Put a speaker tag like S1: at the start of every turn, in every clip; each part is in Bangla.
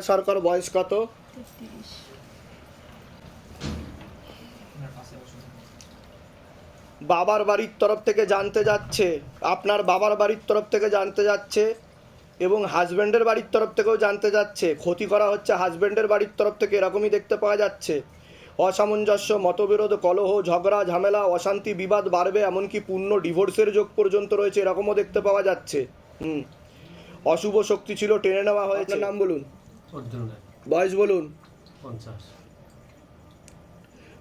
S1: সরকার বয়স কত? বাবার বাড়ির তরফ থেকে জানতে যাচ্ছে, আপনার বাবার বাড়ির তরফ থেকে জানতে যাচ্ছে, এবং হাজব্যান্ডের বাড়ির তরফ থেকেও জানতে যাচ্ছে। ক্ষতি করা হচ্ছে হাজব্যান্ডের বাড়ির তরফ থেকে, এরকমই দেখতে পাওয়া যাচ্ছে। অসামঞ্জস্য, মতবিরোধ, কলহ, ঝগড়া, ঝামেলা, অশান্তি, বিবাদ বাড়বে, এমনকি পূর্ণ ডিভোর্সের যোগ পর্যন্ত রয়েছে, এরকমও দেখতে পাওয়া যাচ্ছে। হুম। অশুভ শক্তি ছিল, টেনে নেওয়া হয়েছে। নাম বলুন।
S2: অর্জুন
S1: বয়স বলুন।
S2: পঞ্চাশ।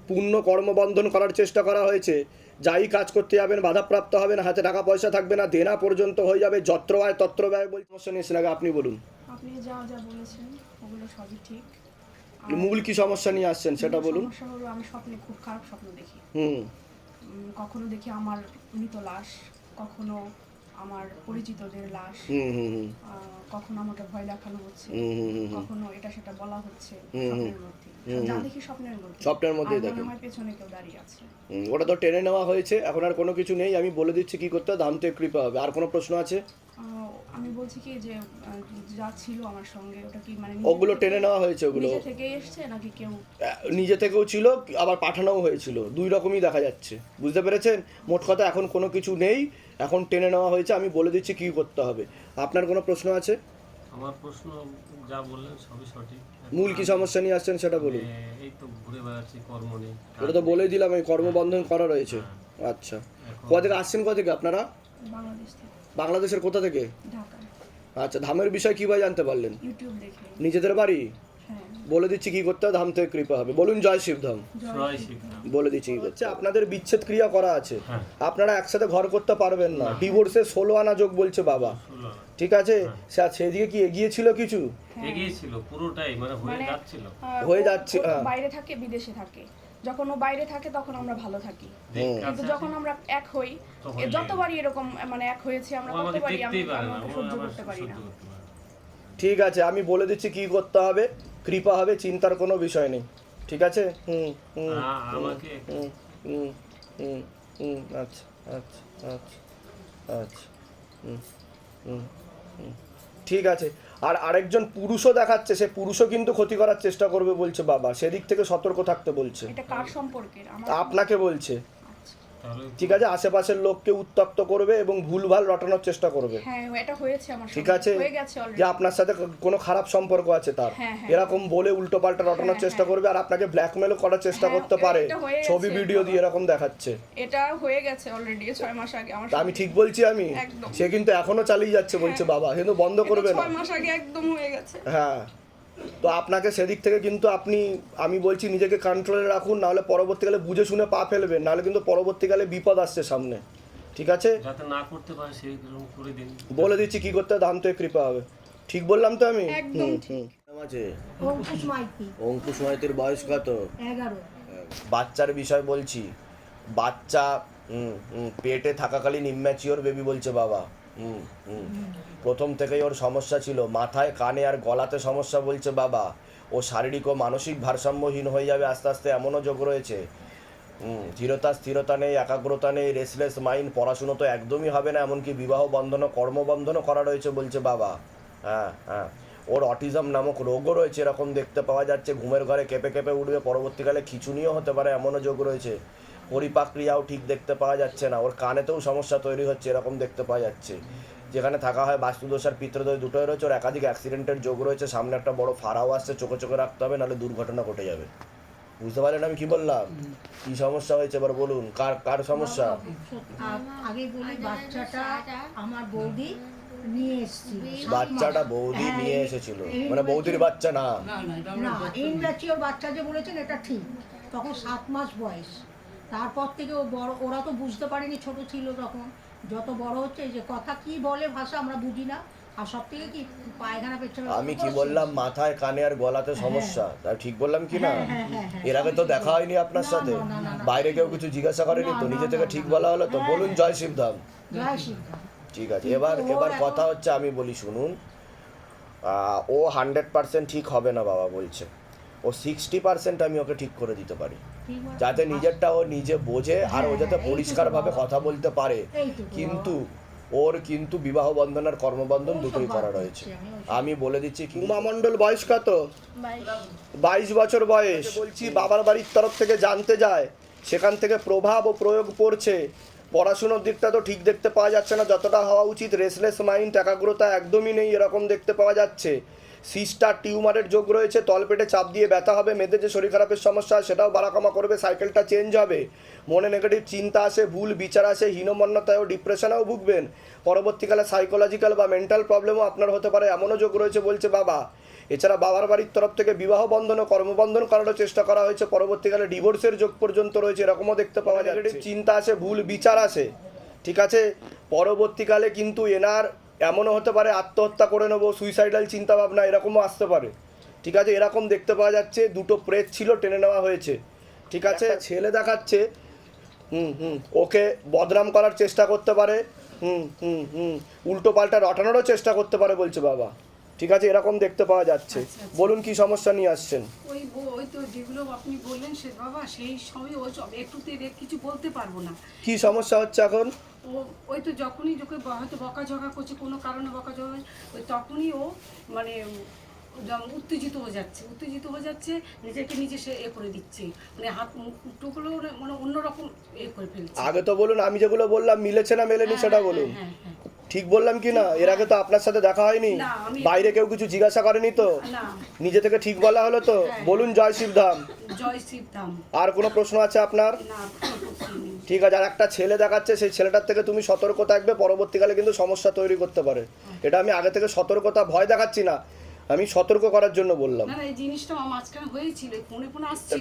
S1: পূর্ণ কর্মবন্ধন করার চেষ্টা করা হয়েছে। যাই কাজ করতে যাবেন বাধাপ্রাপ্ত হবেন হাতে টাকা পয়সা থাকবে না দেনা পর্যন্ত হয়ে যাবে যত্র ব্যয় তত্র ব্যয় বলতে সমস্যা নিয়েছেন আগে আপনি বলুন।
S3: আপনি যা যা বলেছেন ওগুলো সবই ঠিক।
S1: মূল কি সমস্যা নিয়ে আসছেন সেটা বলুন।
S3: সমস্যা হলো আমি স্বপ্নে খুব খারাপ স্বপ্ন দেখি।
S1: হুম।
S3: কখনো দেখি আমার মৃত লাশ কখনো আমার পরিচিতদের লাশ কখনো আমাকে ভয় দেখানো হচ্ছে। কখনো এটা সেটা বলা হচ্ছে। স্বপ্নের মধ্যে।
S1: হুম,
S3: যা দেখি স্বপ্নের মধ্যে।
S1: স্বপ্নের মধ্যেই
S3: আর পেছনে কেউ দাঁড়িয়ে আছে।
S1: ওটা তো টেনে নেওয়া হয়েছে এখন আর কোনো কিছু নেই আমি বলে দিচ্ছি কি করতে কৃপা হবে। আর কোনো প্রশ্ন আছে?
S3: আমি বলছি কি যে যা ছিল আমার সঙ্গে ওটা কি মানে
S1: ওগুলো টেনে নেওয়া হয়েছে ওগুলো।
S3: নিজে থেকে এসছে নাকি কেউ?
S1: নিজে থেকেও ছিল আবার পাঠানোও হয়েছিল। দুই রকমই দেখা যাচ্ছে। বুঝতে পেরেছেন? মোট কথা এখন কোনো কিছু নেই এখন টেনে নেওয়া হয়েছে আমি বলে দিচ্ছি কি করতে হবে। আপনার কোনো প্রশ্ন আছে?
S2: আমার প্রশ্ন যা বললেন সবই সঠিক।
S1: মূল কি সমস্যা নিয়ে আসছেন সেটা বলুন।
S2: এই তো ঘুরে বেড়াচ্ছি কর্ম নেই
S1: ওটা তো বলেই দিলাম আমি কর্মবন্ধন করা রয়েছে। আচ্ছা। কোথা থেকে আসছেন কোথা থেকে আপনারা?
S3: বাংলাদেশ থেকে।
S1: বাংলাদেশের কোথা থেকে?
S3: ঢাকা
S1: আচ্ছা ধামের বিষয় কীভাবে জানতে পারলেন?
S3: ইউটিউব দেখে।
S1: নিজেদের বাড়ি?
S3: হ্যাঁ
S1: বলে দিচ্ছি কি করতে হবে? ধাম থেকে কৃপা হবে। বলুন জয় শিবধাম বলে দিচ্ছি কি করছে আপনাদের বিচ্ছেদ ক্রিয়া করা আছে।
S2: হ্যাঁ।
S1: আপনারা একসাথে ঘর করতে পারবেন না। ডিভোর্সে ষোলো আনা যোগ বলছে বাবা। ঠিক আছে? সে- সেদিকে কি এগিয়েছিল কিছু?
S2: এগিয়েছিল পুরোটাই মানে হয়ে
S3: মানে-
S2: যাচ্ছিল।
S1: হয়ে যাচ্ছে, হ্যাঁ।
S3: বাইরে থাকে বিদেশে থাকে। যখন ও বাইরে থাকে তখন আমরা ভালো থাকি। কিন্তু যখন আমরা এক হই যতবারই এরকম মানে এক হয়েছে আমরা ততবারই আমি
S2: দেখতেই পারে
S3: আমি
S2: না
S3: ওকে
S2: ও
S3: সহ্য করতে পারি না।
S2: সহ্য করতে পারে না।
S1: ঠিক আছে আমি বলে দিচ্ছি কি করতে হবে? কৃপা হবে চিন্তার কোনো বিষয় নেই। ঠিক আছে? হুম হুম
S2: আমাকে।
S1: হুম হুম হুম হুম আচ্ছা আচ্ছা আচ্ছা আচ্ছা হুম হুম হুম। ঠিক আছে। আর আরেকজন পুরুষও দেখাচ্ছে সে পুরুষও কিন্তু ক্ষতি করার চেষ্টা করবে বলছে বাবা। সেদিক থেকে সতর্ক থাকতে বলছে।
S3: এটা কার সম্পর্কের?
S1: আপনাকে বলছে। ঠিক আছে আশেপাশের লোককে উত্তপ্ত করবে এবং ভুলভাল রটানোর চেষ্টা করবে।
S3: হ্যাঁ এটা হয়েছে আমার
S1: ঠিক আছে? যে আপনার সাথে কোনো খারাপ সম্পর্ক আছে তার।
S3: হ্যাঁ, হ্যাঁ।
S1: এরকম বলে উল্টো পাল্টা রটানোর
S3: হ্যাঁ,
S1: চেষ্টা। করবে আর আপনাকে ব্ল্যাকমেলও করার চেষ্টা করতে পারে। ছবি ভিডিও দিয়ে এরকম দেখাচ্ছে।
S3: এটা হয়ে গেছে অলরেডি ছয় মাস আগে আমার
S1: তা আমি ঠিক বলছি আমি। সে কিন্তু এখনও চালিয়ে যাচ্ছে বলছে বাবা। কিন্তু বন্ধ করবে না।
S3: ছয় মাস আগে একদম হয়ে গেছে।
S1: হ্যাঁ। তো আপনাকে সেদিক থেকে কিন্তু আপনি আমি বলছি নিজেকে কন্ট্রোলে রাখুন নাহলে পরবর্তীকালে বুঝে শুনে পা ফেলবেন নাহলে কিন্তু পরবর্তীকালে বিপদ আসছে সামনে। ঠিক আছে?
S2: যাতে না করতে পারে সেই করে দিন।
S1: বলে দিচ্ছি কি করতে ধাম তো কৃপা হবে। ঠিক বললাম তো আমি?
S3: একদম ঠিক।
S1: আছে।
S4: অঙ্কুশ মাইতি।
S1: অঙ্কুশ মাইতির বয়স কত? বাচ্চার বিষয় বলছি। বাচ্চা হুম, হুম, পেটে থাকাকালীন ইম্যাচিওর বেবি বলছে বাবা। হুম। হুম। প্রথম থেকেই ওর সমস্যা ছিল। মাথায়, কানে আর গলাতে সমস্যা বলছে বাবা। ও শারীরিক ও মানসিক ভারসাম্যহীন হয়ে যাবে আস্তে আস্তে, এমনও যোগ রয়েছে। ধীরতা স্থিরতা নেই, একাগ্রতা নেই রেসলেস মাইন্ড পড়াশুনো তো একদমই হবে না, এমনকি বিবাহ বন্ধনও, কর্মবন্ধনও করা রয়েছে বলছে বাবা। হ্যাঁ হ্যাঁ। ওর অটিজম নামক রোগও রয়েছে, এরকম দেখতে পাওয়া যাচ্ছে। ঘুমের ঘরে কেঁপে কেঁপে উঠবে, পরবর্তীকালে খিচুনিও হতে পারে, এমনও যোগ রয়েছে। পরিপাক ক্রিয়াও ঠিক দেখতে পাওয়া যাচ্ছে না, ওর কানেতেও সমস্যা তৈরি হচ্ছে, এরকম দেখতে পাওয়া যাচ্ছে। যেখানে থাকা হয় বাস্তুদোষ আর পিত্রদোষ দুটোই রয়েছে ওর একাধিক অ্যাক্সিডেন্টের যোগ রয়েছে সামনে একটা বড় ফাড়াও আসছে চোখে চোখে রাখতে হবে নাহলে দুর্ঘটনা ঘটে যাবে। বুঝতে পারলেন আমি কি বললাম? কি সমস্যা হয়েছে এবার বলুন কার কার সমস্যা?
S4: আগে বলি বাচ্চাটা আমার বৌদি নিয়ে এসেছিল
S1: বাচ্চাটা বৌদি
S4: হ্যাঁ,
S1: নিয়ে এসেছিল মানে বৌদির বাচ্চা না?
S4: না বাচ্চা যে বলেছেন এটা ঠিক। তখন সাত মাস বয়স। তারপর থেকে ও বড় ওরা তো বুঝতে পারেনি ছোট ছিল তখন। যত বড় হচ্ছে এই যে কথা কি বলে ভাষা আমরা বুঝি না। আর সব থেকে কি পায়খানা পেছনে
S1: আমি কি বললাম মাথায় কানে আর গলাতে সমস্যা। তা ঠিক বললাম কি না?
S4: হ্যাঁ, হ্যাঁ, হ্যাঁ, হ্যাঁ।
S1: এর আগে তো দেখা হয়নি আপনার সাথে। বাইরে কেউ কিছু জিজ্ঞাসা করেনি তো নিজে থেকে ঠিক বলা হলো তো?
S4: হ্যাঁ,
S1: বলুন
S4: হ্যাঁ।
S1: জয় শিবধাম।
S4: জয় শিবধাম।
S1: ঠিক আছে এবার এবার কথা হচ্ছে আমি বলি শুনুন। ও হান্ড্রেড পার্সেন্ট ঠিক হবে না বাবা বলছে। ও সিক্সটি পার্সেন্ট আমি ওকে ঠিক করে দিতে পারি? যাতে নিজেরটা ও নিজে বোঝে আর ও
S4: হ্যাঁ,
S1: যাতে পরিষ্কারভাবে কথা বলতে পারে। কিন্তু ওর কিন্তু বিবাহ বন্ধন আর কর্মবন্ধন দুটোই করা রয়েছে। আমি বলে দিচ্ছি কি? উমা মণ্ডল বয়স কত? বাইশ। বছর বয়স। বলছি। বাবার বাড়ির তরফ থেকে জানতে যায়। সেখান থেকে প্রভাব ও প্রয়োগ পড়ছে। পড়াশুনোর দিকটা তো ঠিক দেখতে পাওয়া যাচ্ছে না। যতটা হওয়া উচিত রেসলেস মাইন্ড একাগ্রতা একদমই নেই এরকম দেখতে পাওয়া যাচ্ছে। সিস্টার টিউমারের যোগ রয়েছে তলপেটে চাপ দিয়ে ব্যথা হবে মেয়েদের যে শরীর খারাপের সমস্যা হয় সেটাও বাড়াকামা করবে সাইকেলটা চেঞ্জ হবে। মনে নেগেটিভ চিন্তা আসে ভুল বিচার আসে হীনমন্যতায় ও ডিপ্রেশনেও ভুগবেন। পরবর্তীকালে সাইকোলজিক্যাল বা মেন্টাল প্রবলেমও আপনার হতে পারে এমনও যোগ রয়েছে বলছে বাবা। এছাড়া বাবার বাড়ির তরফ থেকে বিবাহ বন্ধন ও কর্মবন্ধন করারও চেষ্টা করা হয়েছে পরবর্তীকালে ডিভোর্সের যোগ পর্যন্ত রয়েছে এরকমও দেখতে পাওয়া যায়। চিন্তা আসে ভুল বিচার আসে ঠিক আছে? পরবর্তীকালে কিন্তু এনার এমনও হতে পারে আত্মহত্যা করে নেব সুইসাইডাল চিন্তা ভাবনা এরকমও আসতে পারে। ঠিক আছে এরকম দেখতে পাওয়া যাচ্ছে দুটো প্রেত ছিল টেনে নেওয়া হয়েছে। ঠিক আছে ছেলে দেখাচ্ছে হুম হুম ওকে বদনাম করার চেষ্টা করতে পারে হুম হুম হুম উল্টো পাল্টা রটানোরও চেষ্টা করতে পারে বলছে বাবা। ঠিক আছে এরকম দেখতে পাওয়া যাচ্ছে। বলুন কি সমস্যা নিয়ে আসছেন?
S5: ওই ওই তো যেগুলো আপনি বললেন সে বাবা সেই সময় ওই সব একটুতে কিছু বলতে পারব না।
S1: কি সমস্যা হচ্ছে এখন?
S5: ও ওই তো যখনই যখন ব- হয়তো বকাঝকা করছে কোনো কারণে বকাঝকা ওই তখনই ও মানে উত্তেজিত হয়ে যাচ্ছে। উত্তেজিত হয়ে যাচ্ছে নিজেকে নিজে সে এ করে দিচ্ছে। মানে হাত মুখটুকুলো মানে অন্যরকম এ করে ফেলছে।
S1: আগে তো বলুন আমি যেগুলো বললাম মিলেছে না মেলেনি সেটা বলুন।
S5: হ্যাঁ হ্যাঁ
S1: ঠিক বললাম কি না? এর আগে তো আপনার সাথে দেখা হয়নি? বাইরে কেউ কিছু জিজ্ঞাসা করেনি তো? নিজে থেকে ঠিক বলা হলো তো? বলুন জয় শিবধাম।
S5: জয় শিব ধাম
S1: আর কোনো প্রশ্ন আছে আপনার?
S5: না।
S1: ঠিক আছে আর একটা ছেলে দেখাচ্ছে সেই ছেলেটার থেকে তুমি সতর্ক থাকবে পরবর্তীকালে কিন্তু সমস্যা তৈরি করতে পারে। এটা আমি আগে থেকে সতর্কতা ভয় দেখাচ্ছি না। আমি সতর্ক করার জন্য বললাম।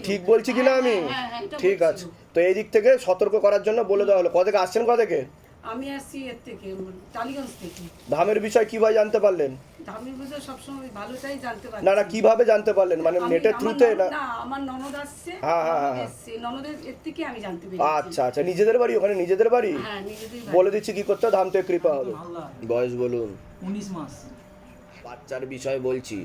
S1: ঠিক বলছি কিনা আমি?
S5: হ্যাঁ, হ্যাঁ, হ্যাঁ, এটা
S1: ঠিক আছে। তো এই দিক থেকে সতর্ক করার জন্য বলে দেওয়া হলো। কদিকে? থেকে আসছেন কদিকে? থেকে
S5: আমি আসছি এর থেকে টালিগঞ্জ থেকে।
S1: ধামের বিষয় কীভাবে জানতে পারলেন?
S5: ধামের বিষয়ে সবসময় ভালোটাই জানতে পারি
S1: না না কীভাবে জানতে পারলেন? মানে নেটের থ্রুতে না
S5: না আমার ননদ আসছে
S1: হ্যাঁ, হ্যাঁ, হ্যাঁ,
S5: ননদের এর থেকে আমি জানতে পেরেছি।
S1: আচ্ছা আচ্ছা নিজেদের বাড়ি ওখানে? নিজেদের বাড়ি?
S5: হ্যাঁ নিজেদের
S1: বলে দিচ্ছি কি করতে? হবে, ধাম থেকে কৃপা হবে। বয়স বলুন।
S6: উনিশ মাস।
S1: বাচ্চার বিষয় বলছি।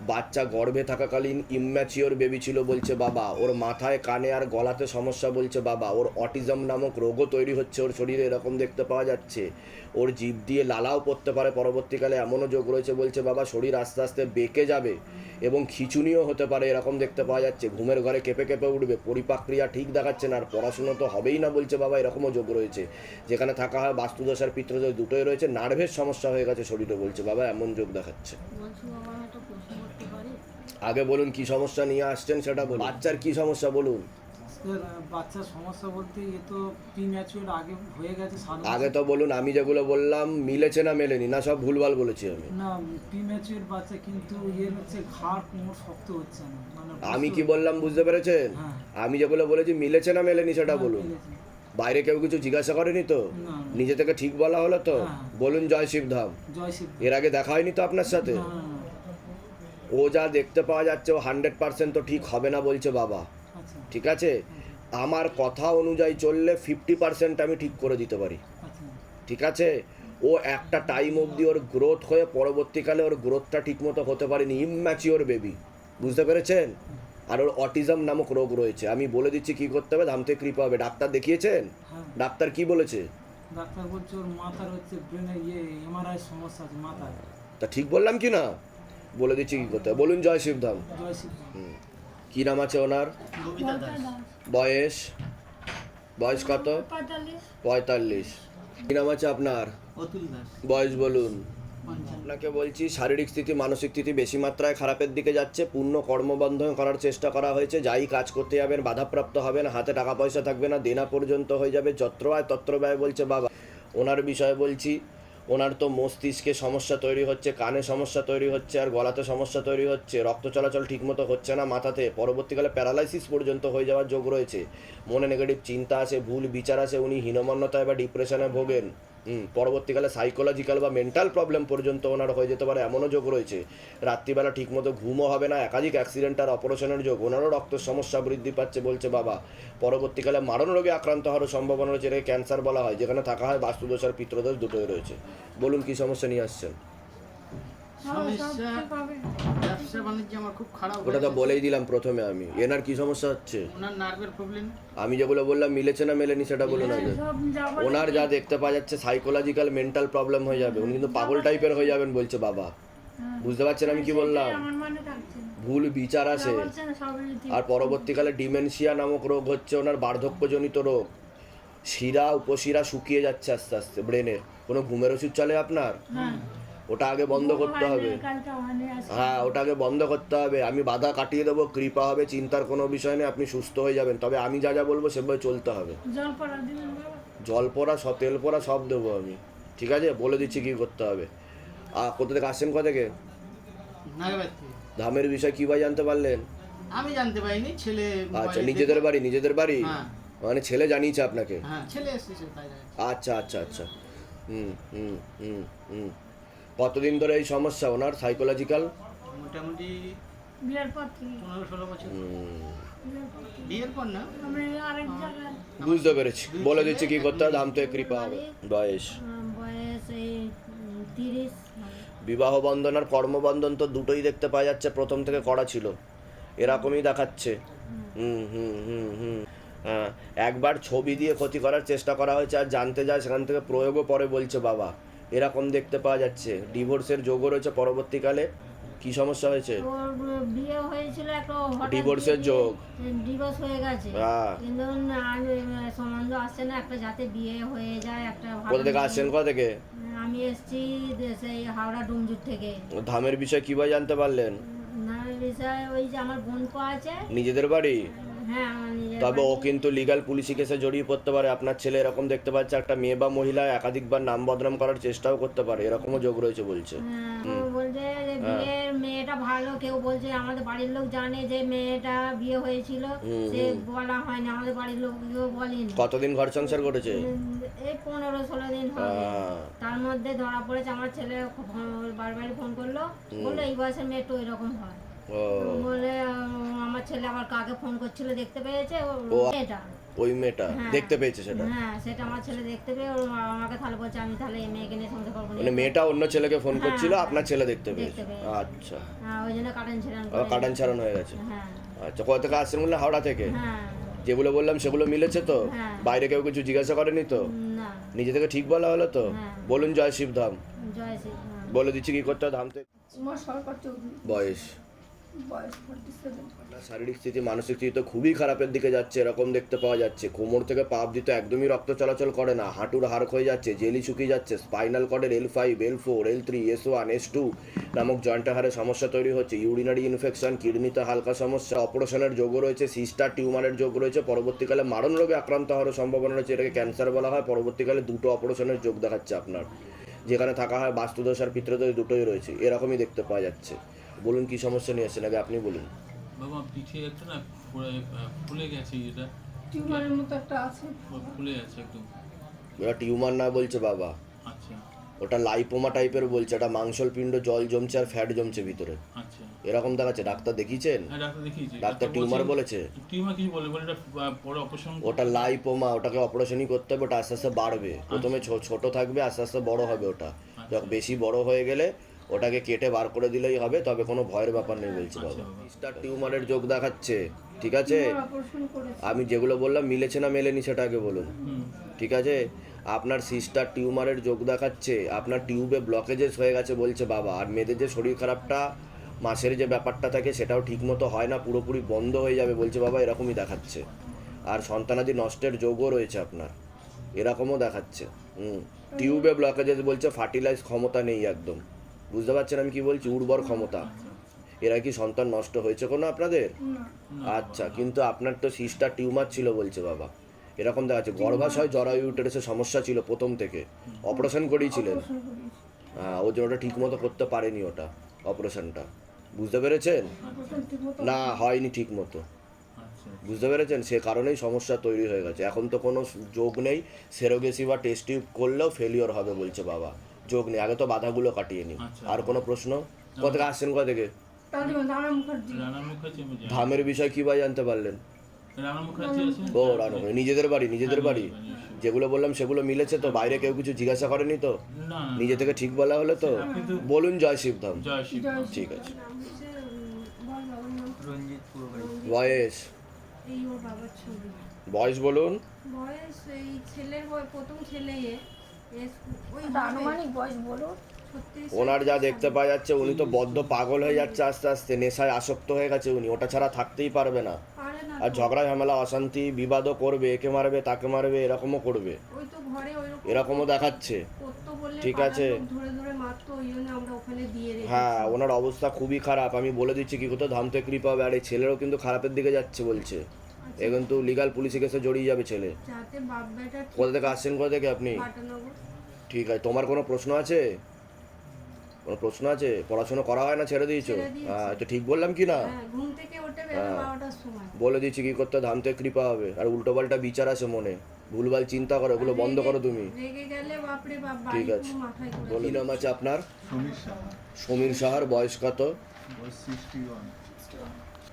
S1: বাচ্চা গর্ভে থাকাকালীন ইম্যাচিওর বেবি ছিল বলছে বাবা। ওর মাথায়, কানে আর গলাতে সমস্যা বলছে বাবা। ওর অটিজম নামক রোগও তৈরি হচ্ছে, ওর শরীরে এরকম দেখতে পাওয়া যাচ্ছে। ওর জীব দিয়ে লালাও পড়তে পারে, পরবর্তীকালে এমনও যোগ রয়েছে বলছে বাবা, শরীর আস্তে আস্তে বেঁকে যাবে। এবং খিচুনিও হতে পারে এরকম দেখতে পাওয়া যাচ্ছে। ঘুমের ঘরে কেঁপে কেঁপে উঠবে পরিপাক্রিয়া ঠিক দেখাচ্ছে না আর পড়াশুনো তো হবেই না বলছে বাবা এরকমও যোগ রয়েছে। যেখানে থাকা হয় বাস্তুদশার আর পিত্রদোষ দুটোই রয়েছে নার্ভের সমস্যা হয়ে গেছে শরীরে বলছে বাবা এমন যোগ দেখাচ্ছে। আগে বলুন কি সমস্যা নিয়ে আসছেন সেটা বলুন। বাচ্চার কি সমস্যা বলুন?
S6: বাচ্চার সমস্যা বলতে এ তো প্রি আগে হয়ে গেছে
S1: আগে তো বলুন আমি যেগুলো বললাম মিলেছে না মেলেনি? না সব ভুলভাল বলেছি আমি।
S6: না প্রি বাচ্চা কিন্তু ইয়ে হচ্ছে ঘাড় কোমর শক্ত হচ্ছে না। মানে
S1: আমি কি বললাম বুঝতে পেরেছেন?
S6: হ্যাঁ।
S1: আমি যেগুলো বলেছি মিলেছে না মেলেনি সেটা
S6: হ্যাঁ,
S1: বলুন। বাইরে কেউ কিছু জিজ্ঞাসা করেনি তো? নিজে থেকে ঠিক বলা হলো তো?
S6: হ্যাঁ।
S1: বলুন জয় শিবধাম এর আগে দেখা হয়নি তো আপনার সাথে। ও যা দেখতে পাওয়া যাচ্ছে ও হান্ড্রেড পার্সেন্ট তো ঠিক হবে না বলছে বাবা। ঠিক আছে? আমার কথা অনুযায়ী চললে ফিফটি পার্সেন্ট আমি ঠিক করে দিতে পারি। ঠিক আছে? ও একটা টাইম অবধি ওর গ্রোথ হয়ে পরবর্তীকালে ওর গ্রোথটা ঠিকমতো হতে পারেনি। ইম্যাচিওর বেবি বুঝতে পেরেছেন? আর ওর অটিজম নামক রোগ রয়েছে। আমি বলে দিচ্ছি কি করতে হবে? ধামতে কৃপা হবে। ডাক্তার দেখিয়েছেন?
S6: হ্যাঁ।
S1: ডাক্তার কি বলেছে?
S6: ডাক্তার বলছে ওর মাথার হচ্ছে ব্রেনে ইয়ে এমআরআই সমস্যা আছে মাথায়।
S1: তা ঠিক বললাম কি না? বলে দিচ্ছি কি করতে হবে? বলুন জয় শিবধাম।
S6: জয় শিব
S1: কি নাম আছে ওনার? বয়স? বয়স কত? পঁয়তাল্লিশ। কি নাম আছে আপনার? বয়স বলুন। আপনাকে বলছি শারীরিক স্থিতি মানসিক স্থিতি বেশি মাত্রায় খারাপের দিকে যাচ্ছে। পূর্ণ কর্মবন্ধন করার চেষ্টা করা হয়েছে। যাই কাজ করতে যাবেন বাধাপ্রাপ্ত হবেন হাতে টাকা পয়সা থাকবে না দেনা পর্যন্ত হয়ে যাবে। যত্র আয় তত্র ব্যয় বলছে বাবা। ওনার বিষয়ে বলছি ওনার তো মস্তিষ্কে সমস্যা তৈরি হচ্ছে, কানে সমস্যা তৈরি হচ্ছে, আর গলাতে সমস্যা তৈরি হচ্ছে, রক্ত চলাচল ঠিকমতো হচ্ছে না মাথাতে। পরবর্তীকালে প্যারালাইসিস পর্যন্ত হয়ে যাওয়ার যোগ রয়েছে। মনে নেগেটিভ চিন্তা আছে ভুল বিচার আছে উনি হীনমান্যতায় বা ডিপ্রেশনে ভোগেন। পরবর্তীকালে সাইকোলজিক্যাল বা মেন্টাল প্রবলেম পর্যন্ত ওনার হয়ে যেতে পারে, এমনও যোগ রয়েছে। রাত্রিবেলা ঠিকমতো ঘুমও হবে না, একাধিক অ্যাক্সিডেন্ট আর অপারেশনের যোগ, ওনারও রক্তের সমস্যা বৃদ্ধি পাচ্ছে বলছে বাবা। পরবর্তীকালে মারণ রোগে আক্রান্ত হওয়ার সম্ভাবনা রয়েছে, এটাকে ক্যান্সার বলা হয়, যেখানে থাকা হয় বাস্তুদোষ আর পিত্রদোষ দুটোই রয়েছে। বলুন কী সমস্যা নিয়ে আসছেন?
S7: সমস্যা? ব্যবসা বাণিজ্য আমার খুব খারাপ
S1: ওটা তো বলেই দিলাম প্রথমে আমি। এনার কি সমস্যা হচ্ছে?
S7: ওনার নার্ভের প্রবলেম
S1: আমি যেগুলো বললাম মিলেছে না মেলেনি সেটা বলুন আগে ওনার যা দেখতে পাওয়া যাচ্ছে সাইকোলজিক্যাল মেন্টাল প্রবলেম হয়ে যাবে। উনি কিন্তু পাগল টাইপের হয়ে যাবেন বলছে বাবা। বুঝতে পারছেন আমি কি বললাম? ভুল বিচার আছে। আর পরবর্তীকালে ডিমেনশিয়া নামক রোগ হচ্ছে ওনার বার্ধক্যজনিত রোগ। শিরা উপশিরা শুকিয়ে যাচ্ছে আস্তে আস্তে ব্রেনের কোনো ঘুমের ওষুধ চলে আপনার? ওটা আগে বন্ধ করতে হবে। হ্যাঁ ওটা আগে বন্ধ করতে হবে। আমি বাধা কাটিয়ে দেবো কৃপা হবে চিন্তার কোনো বিষয় নেই আপনি সুস্থ হয়ে যাবেন। তবে আমি যা যা বলব সেভাবে চলতে হবে। জল পড়া সব তেল পড়া সব দেবো আমি। ঠিক আছে? বলে দিচ্ছি কি করতে হবে। আর কোথা থেকে আসছেন কোথা থেকে। ধামের বিষয় কী ভাই জানতে পারলেন?
S7: আমি জানতে পারিনি ছেলে
S1: আচ্ছা নিজেদের বাড়ি নিজেদের বাড়ি?
S7: হ্যাঁ।
S1: মানে ছেলে জানিয়েছে আপনাকে?
S7: হ্যাঁ ছেলে এসেছে বাইরে
S1: আচ্ছা আচ্ছা আচ্ছা। হুম হুম হুম হুম। কতদিন ধরে এই সমস্যা? ওনার সাইকোলজিক্যাল
S7: মোটামুটি
S8: বিয়ের পর থেকে।
S7: পনেরো ষোলো বছর।
S8: বিয়ের পর
S7: না?
S8: আমি আরেক জায়গায়।
S1: বুঝতে পেরেছি। বলে দিচ্ছি কি করতে হবে ধাম কৃপা হবে। বয়স?
S8: বয়স এই তিরিশ
S1: বিবাহ বন্ধন আর কর্মবন্ধন তো দুটোই দেখতে পাওয়া যাচ্ছে। প্রথম থেকে করা ছিল। এরকমই দেখাচ্ছে। হুম হুম হুম হুম। হ্যাঁ একবার ছবি দিয়ে ক্ষতি করার চেষ্টা করা হয়েছে আর জানতে যায় সেখান থেকে প্রয়োগও পরে বলছে বাবা। এরকম দেখতে পাওয়া যাচ্ছে। ডিভোর্সের যোগও রয়েছে পরবর্তীকালে। কি সমস্যা হয়েছে?
S8: ওর বিয়ে হয়েছিল একটা হঠাৎ
S1: ডিভোর্সের যোগ।
S8: ডিভোর্স হয়ে গেছে।
S1: হ্যাঁ।
S8: কিন্তু সম্বন্ধ আসছে না। একটা যাতে বিয়ে হয়ে যায় একটা
S1: কোথা থেকে আসছেন? কোথা থেকে?
S8: আমি এসেছি সেই হাওড়া ডুমজুর থেকে।
S1: ধামের বিষয় কীভাবে জানতে পারলেন?
S8: না বিষয় ওই যে আমার বোন কো আছে।
S1: নিজেদের বাড়ি? তবে ও কিন্তু লিগাল পুলিশি কেসে জড়িয়ে পড়তে পারে। আপনার ছেলে এরকম দেখতে পাচ্ছে একটা মেয়ে বা মহিলা একাধিকবার নাম বদনাম করার চেষ্টাও করতে পারে। এরকমও যোগ রয়েছে বলছে।
S8: হ্যাঁ, বলছে মেয়েটা ভালো কেউ বলছে আমাদের বাড়ির লোক জানে যে মেয়েটা বিয়ে হয়েছিল সে বলা হয়নি আমাদের বাড়ির লোক কেউ বলেনি।
S1: কতদিন ঘর সংসার করেছে?
S8: এই পনেরো ষোলো দিন হবে। তার মধ্যে ধরা পড়েছে আমার ছেলে বারবার ফোন করল। বলল এই বয়সের মেয়ে তো এরকম হয়। উম, আমার কাকে ফোন করছিল দেখতে পেয়েছে? ও মেয়েটা।
S1: ওই মেয়েটা
S8: হ্যাঁ।
S1: দেখতে পেয়েছে সেটা?
S8: হ্যাঁ সেটা আমার ছেলে দেখতে পেয়ে ও আমাকে তাহলে বলছে আমি তাহলে এই মেয়েকে নিয়ে সংসার করব না
S1: মানে মেয়েটা অন্য ছেলেকে ফোন
S8: হ্যাঁ,
S1: করছিল। আপনার ছেলে দেখতে পেয়েছে। আচ্ছা।
S8: হ্যাঁ ওই জন্য কাটান
S1: আবার কাটান ছাড়ানো হয়ে গেছে।
S8: হ্যাঁ।
S1: আচ্ছা কোথা থেকে আসছেন বললেন? হাওড়া থেকে?
S8: হ্যাঁ।
S1: যেগুলো বললাম সেগুলো মিলেছে তো?
S8: হ্যাঁ।
S1: বাইরে কেউ কিছু জিজ্ঞাসা করেনি তো? নিজে থেকে ঠিক বলা হলো তো। বলুন জয় শিব ধাম
S8: হ্যাঁ।
S1: বলে দিচ্ছি কি করতে হবে ধাম থেকে
S3: উমা সরকার চৌধুরী।
S1: বয়স। শারীরিক স্থিতি, মানসিক স্থিতি তো খুবই খারাপের দিকে যাচ্ছে, এরকম দেখতে পাওয়া যাচ্ছে। কোমর থেকে পাপ দিতে একদমই রক্ত চলাচল করে না, হাঁটুর হাড় হয়ে যাচ্ছে, জেলি শুকিয়ে যাচ্ছে, spinal কর্ডের L five L four L three S one S two নামক জয়েন্টের হারে সমস্যা তৈরি হচ্ছে ইউরিনারি ইনফেকশন কিডনিতে হালকা সমস্যা, অপারেশনের যোগও রয়েছে সিস্টার টিউমারের যোগ রয়েছে, পরবর্তীকালে মারণ রোগে আক্রান্ত হওয়ার সম্ভাবনা রয়েছে, এটাকে ক্যান্সার বলা হয়, পরবর্তীকালে দুটো অপারেশনের যোগ দেখাচ্ছে আপনার। যেখানে থাকা হয় বাস্তুদোষ আর দুটোই রয়েছে, এরকমই দেখতে পাওয়া যাচ্ছে। বলুন কি সমস্যা নিয়ে আসছেন? আগে আপনি বলুন।
S9: বাবা পিঠে একটা না ফুলে গেছে এটা
S3: টিউমারের মতো একটা আছে।
S9: ফুলে গেছে একদম।
S1: ওটা টিউমার না বলছে বাবা।
S9: আচ্ছা।
S1: ওটা লাইপোমা টাইপের বলছে। এটা মাংসল পিণ্ড জল জমছে আর ফ্যাট জমছে ভিতরে।
S9: আচ্ছা।
S1: এরকম দেখাচ্ছে। ডাক্তার দেখিয়েছেন?
S9: হ্যাঁ ডাক্তার দেখিয়েছি।
S1: ডাক্তার টিউমার বলেছে?
S9: টিউমার কিছু বলে বলে পরে অপারেশন
S1: ওটা লাইপোমা ওটাকে অপারেশনই করতে হবে ওটা আস্তে আস্তে বাড়বে। প্রথমে ছো- ছোট থাকবে আস্তে আস্তে বড় হবে ওটা। যখন বেশি বড় হয়ে গেলে ওটাকে কেটে বার করে দিলেই হবে তবে কোনো ভয়ের ব্যাপার নেই বলছে বাবা। স্টার টিউমারের যোগ দেখাচ্ছে ঠিক আছে? আমি যেগুলো বললাম মিলেছে না মেলেনি সেটা আগে বলুন ঠিক আছে? আপনার সিস্টার টিউমারের যোগ দেখাচ্ছে আপনার টিউবে ব্লকেজেস হয়ে গেছে বলছে বাবা আর মেয়েদের যে শরীর খারাপটা মাসের যে ব্যাপারটা থাকে সেটাও ঠিকমতো হয় না পুরোপুরি বন্ধ হয়ে যাবে বলছে বাবা এরকমই দেখাচ্ছে। আর সন্তানাদি নষ্টের যোগও রয়েছে আপনার এরকমও দেখাচ্ছে হুম। টিউবে ব্লকেজেস বলছে ফার্টিলাইজ ক্ষমতা নেই একদম। বুঝতে পারছেন আমি কি বলছি? উর্বর ক্ষমতা। এরা কি সন্তান নষ্ট হয়েছে কোনো আপনাদের? আচ্ছা কিন্তু আপনার তো সিস্টার টিউমার ছিল বলছে বাবা। এরকম দেখাচ্ছে গর্ভাশয় জরায়ু ইউটেরাসের সমস্যা ছিল প্রথম থেকে। অপারেশন করিয়েছিলেন। হ্যাঁ ওই জন্য ওটা ঠিক মতো করতে পারেনি ওটা অপারেশনটা। বুঝতে পেরেছেন? না হয়নি ঠিক মতো
S9: আচ্ছা
S1: বুঝতে পেরেছেন? সে কারণেই সমস্যা তৈরি হয়ে গেছে। এখন তো কোনো যোগ নেই সেরোগেসি বা টেস্ট টিউব করলেও ফেলিওর হবে বলছে বাবা। যোগ নেই আগে তো বাধাগুলো কাটিয়ে নি
S9: আচ্ছা।
S1: আর কোনো প্রশ্ন? কোথা থেকে আসছেন কোথা থেকে? ধামের বিষয় কী ভাই জানতে পারলেন? ও রানু নিজেদের বাড়ি নিজেদের বাড়ি। যেগুলো বললাম সেগুলো মিলেছে তো? বাইরে কেউ কিছু জিজ্ঞাসা করেনি তো?
S9: না না,
S1: নিজে থেকে ঠিক বলা হলো তো? বলুন জয় শিবধাম
S9: জয় শিব
S1: ঠিক আছে। বয়স? বয়স বলুন।
S8: বয়স এই ছেলের প্রথম ছেলে
S3: আনুমানিক বয়স বলুন
S1: ওনার যা দেখতে পাওয়া যাচ্ছে উনি তো বদ্ধ পাগল হয়ে যাচ্ছে আস্তে আস্তে নেশায় আসক্ত হয়ে গেছে উনি ওটা ছাড়া থাকতেই পারবে না। আর ঝগড়া ঝামেলা অশান্তি বিবাদও করবে একে মারবে তাকে মারবে এরকমও করবে। এরকমও দেখাচ্ছে। ঠিক আছে। হ্যাঁ ওনার অবস্থা খুবই খারাপ আমি বলে দিচ্ছি কি কোথাও ধামতে কৃপা হবে আর এই ছেলেরও কিন্তু খারাপের দিকে যাচ্ছে বলছে। এ তো লিগাল পুলিশে কেসে জড়িয়ে যাবে ছেলে।
S8: যাতে বাপ বেটা ঠিক
S1: কোথা থেকে আসছেন কোথা থেকে আপনি? ঠিক আছে তোমার কোনো প্রশ্ন আছে? কোনো প্রশ্ন আছে? পড়াশোনা করা হয় না ছেড়ে দিয়েছ? হ্যাঁ তো ঠিক বললাম কি না?
S8: হ্যাঁ ঘুম থেকে উঠে বেরো
S1: হ্যাঁ। বলে দিচ্ছি কি করতে ধামতে কৃপা হবে। আর উল্টোপাল্টা বিচার আছে মনে। ভুলভাল চিন্তা করো ওগুলো বন্ধ করো তুমি। ঠিক আছে। বলি নাম আছে আপনার?
S10: সমীর
S1: সাহার বয়স কত?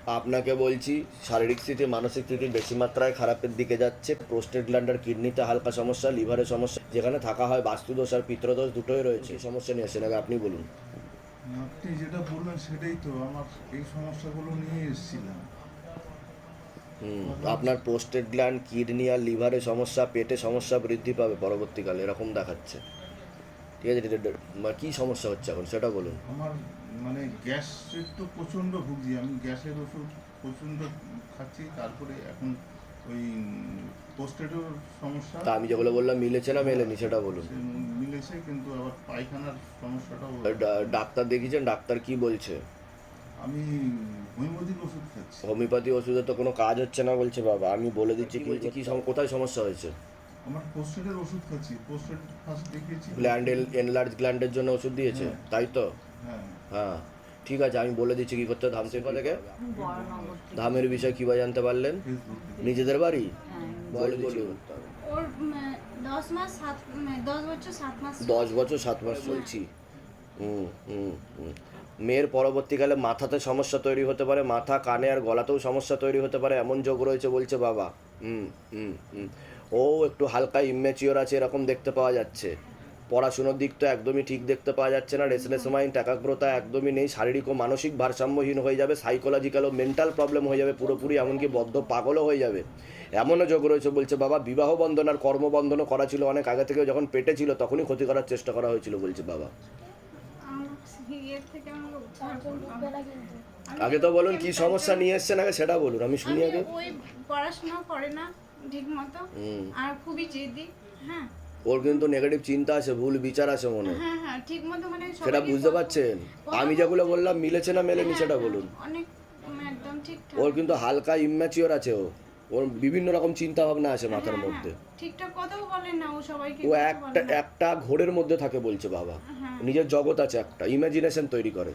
S1: আপনাকে বলছি শারীরিক স্থিতি মানসিক স্থিতি বেশি মাত্রায় খারাপের দিকে যাচ্ছে। প্রোস্টেট গ্ল্যান্ডার কিডনিতে হালকা সমস্যা লিভারের সমস্যা যেখানে থাকা হয় বাস্তুদোষ আর পিত্রদোষ দুটোই রয়েছে। সমস্যা নিয়ে আসেন আগে আপনি বলুন।
S10: আপনি যেটা বললেন সেটাই তো আমার এই সমস্যাগুলো নিয়ে এসেছিলাম।
S1: হুম আপনার প্রোস্টেট গ্ল্যান্ড কিডনি আর লিভারে সমস্যা পেটে সমস্যা বৃদ্ধি পাবে পরবর্তীকালে এরকম দেখাচ্ছে। ঠিক আছে কী সমস্যা হচ্ছে এখন সেটা বলুন।
S10: আমার মানে গ্যাসের তো প্রচণ্ড ভুগছি। আমি গ্যাসের ওষুধ প্রচণ্ড খাচ্ছি তারপরে এখন ওই পোস্টেডের সমস্যা।
S1: তা আমি যেগুলো বললাম মিলেছে না মেলেনি সেটা বলুন।
S10: মিলেছে কিন্তু আবার পায়খানার সমস্যাটাও
S1: ডাক্তার দেখিয়েছেন ডাক্তার কি বলছে?
S10: আমি হোমিওপ্যাথিক ওষুধ খাচ্ছি।
S1: হোমিওপ্যাথি ওষুধে তো কোনো কাজ হচ্ছে না বলছে বাবা। আমি বলে দিচ্ছি কি বলছে কি কোথায় সমস্যা হয়েছে?
S10: আমার পোস্টেডের ওষুধ খাচ্ছি। পোস্টেড ফার্স্ট দেখিয়েছি।
S1: গ্ল্যান্ড এনলার্জ গ্ল্যান্ডের জন্য ওষুধ দিয়েছে তাই তো?
S10: হ্যাঁ।
S1: হ্যাঁ ঠিক আছে আমি বলে দিচ্ছি কি করতে ধাম থেকে। থেকে ধামের বিষয়ে কী বা জানতে পারলেন? নিজেদের বাড়ি?
S11: দশ বছর সাত মাস
S1: চলছি। হুম হুম হুম। মেয়ের পরবর্তীকালে মাথাতে সমস্যা তৈরি হতে পারে মাথা কানে আর গলাতেও সমস্যা তৈরি হতে পারে এমন যোগ রয়েছে বলছে বাবা। হুম হুম হুম। ও একটু হালকা ইমেচিওর আছে এরকম দেখতে পাওয়া যাচ্ছে। পড়াশুনোর দিক তো একদমই ঠিক দেখতে পাওয়া যাচ্ছে না। রেসলেস মাইন্ড একাগ্রতা একদমই নেই শারীরিক ও মানসিক ভারসাম্যহীন হয়ে যাবে সাইকোলজিক্যাল ও মেন্টাল প্রবলেম হয়ে যাবে পুরোপুরি এমনকি বদ্ধ পাগলও হয়ে যাবে। এমনও যোগ রয়েছে বলছে বাবা বিবাহ বন্ধন আর কর্মবন্ধনও করা ছিল অনেক আগে থেকে যখন পেটে ছিল তখনই ক্ষতি করার চেষ্টা করা হয়েছিল বলছে বাবা। আগে তো বলুন কি সমস্যা নিয়ে এসছেন আগে সেটা বলুন আমি শুনি আগে
S11: পড়াশোনা করে না ঠিক মতো আর খুবই জেদি হ্যাঁ।
S1: ওর কিন্তু নেগেটিভ চিন্তা আছে ভুল বিচার আছে মনে
S11: হ্যাঁ। হ্যাঁ ঠিক মতো মানে
S1: সেটা বুঝতে পারছেন? আমি যেগুলো বললাম মিলেছে না মেলেনি সেটা বলুন।
S11: অনেক একদম ঠিকঠাক
S1: ওর কিন্তু হালকা ইম্যাচিওর আছে ও। ওর বিভিন্ন রকম চিন্তা ভাবনা আছে মাথার
S11: হ্যাঁ,
S1: মধ্যে।
S11: হ্যাঁ, ঠিকঠাক কথাও বলেন না ও সবাইকে
S1: ও একটা একটা ঘোরের মধ্যে থাকে বলছে বাবা।
S11: হ্যাঁ।
S1: নিজের জগৎ আছে একটা ইমাজিনেশন তৈরি করে।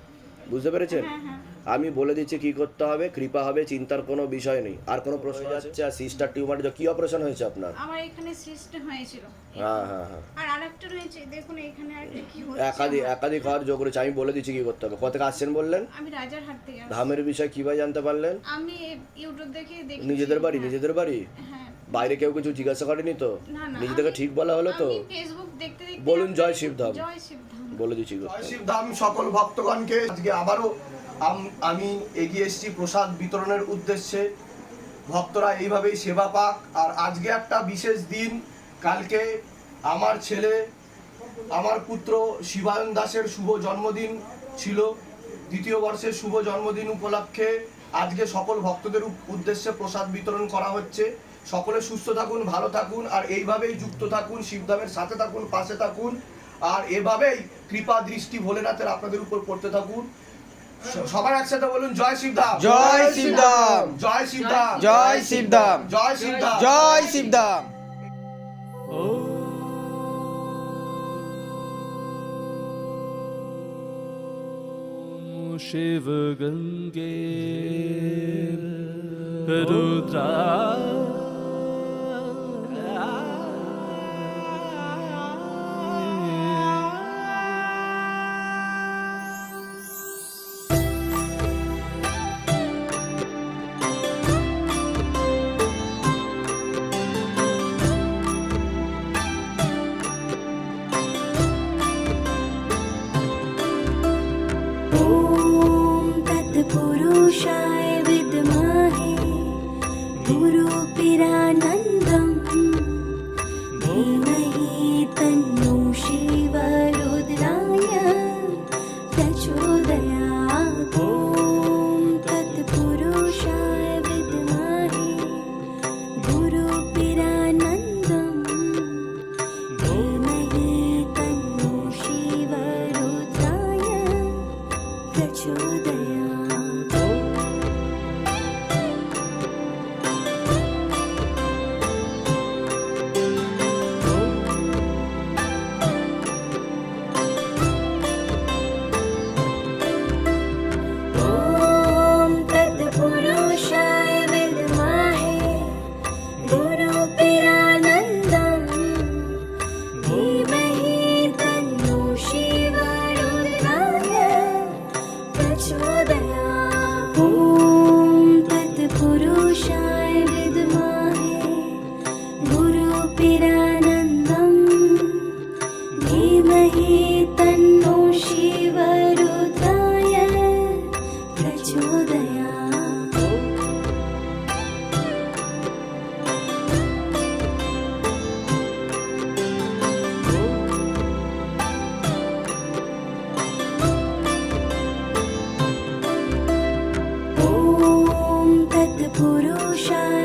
S1: বুঝতে পেরেছেন?
S11: হ্যাঁ হ্যাঁ।
S1: আমি বলে দিচ্ছি কি করতে হবে কৃপা হবে চিন্তার কোনো বিষয় নেই। আর কোনো প্রশ্ন যাচ্ছে। আর সিস্টার টিউমার কি অপারেশন হয়েছে আপনার?
S11: আমার এখানে সিস্টেম হয়েছিল।
S1: হ্যাঁ হ্যাঁ হ্যাঁ।
S11: আর আরেকটা রয়েছে দেখুন এখানে আর কি হচ্ছে
S1: একাধিক একাধিক হওয়ার যোগ রয়েছে। আমি বলে দিচ্ছি কি করতে হবে। কত আসছেন বললেন?
S11: আমি রাজারহাট থেকে।
S1: ধামের বিষয় কীভাবে জানতে পারলেন?
S11: আমি ইউটিউব দেখে দেখি
S1: নিজেদের বাড়ি নিজেদের বাড়ি?
S11: হ্যাঁ।
S1: বাইরে কেউ কিছু জিজ্ঞাসা করেনি তো?
S11: না না
S1: নিজেদেরকে ঠিক বলা হলো তো?
S11: ফেসবুক দেখতে দেখতে
S1: বলুন জয় শিবধাম।
S11: জয় শিবধাম।
S1: বলে দিচ্ছি
S12: শিবধাম সকল ভক্তগণকে। আজকে আবারও আমি এগিয়ে এসেছি প্রসাদ বিতরণের উদ্দেশ্যে। ভক্তরা এইভাবেই সেবা পাক। আর আজকে একটা বিশেষ দিন। কালকে আমার ছেলে, আমার পুত্র শিবায়ন দাসের শুভ জন্মদিন ছিল। দ্বিতীয় বর্ষের শুভ জন্মদিন উপলক্ষে আজকে সকল ভক্তদের উদ্দেশ্যে প্রসাদ বিতরণ করা হচ্ছে। সকলে সুস্থ থাকুন, ভালো থাকুন, আর এইভাবেই যুক্ত থাকুন শিবধামের সাথে থাকুন, পাশে থাকুন। আর এভাবেই কৃপা দৃষ্টি ভোলেনাথের আপনাদের উপর পড়তে থাকুন স- সবার একসাথে বলুন জয় শিবধাম
S13: জয় শিবধাম
S12: জয় শিবধাম
S13: জয় শিবধাম
S12: জয় শিবধাম
S13: জয় শিবধাম
S2: शिव गंगे रुद्रा
S11: Guru. পুরুষা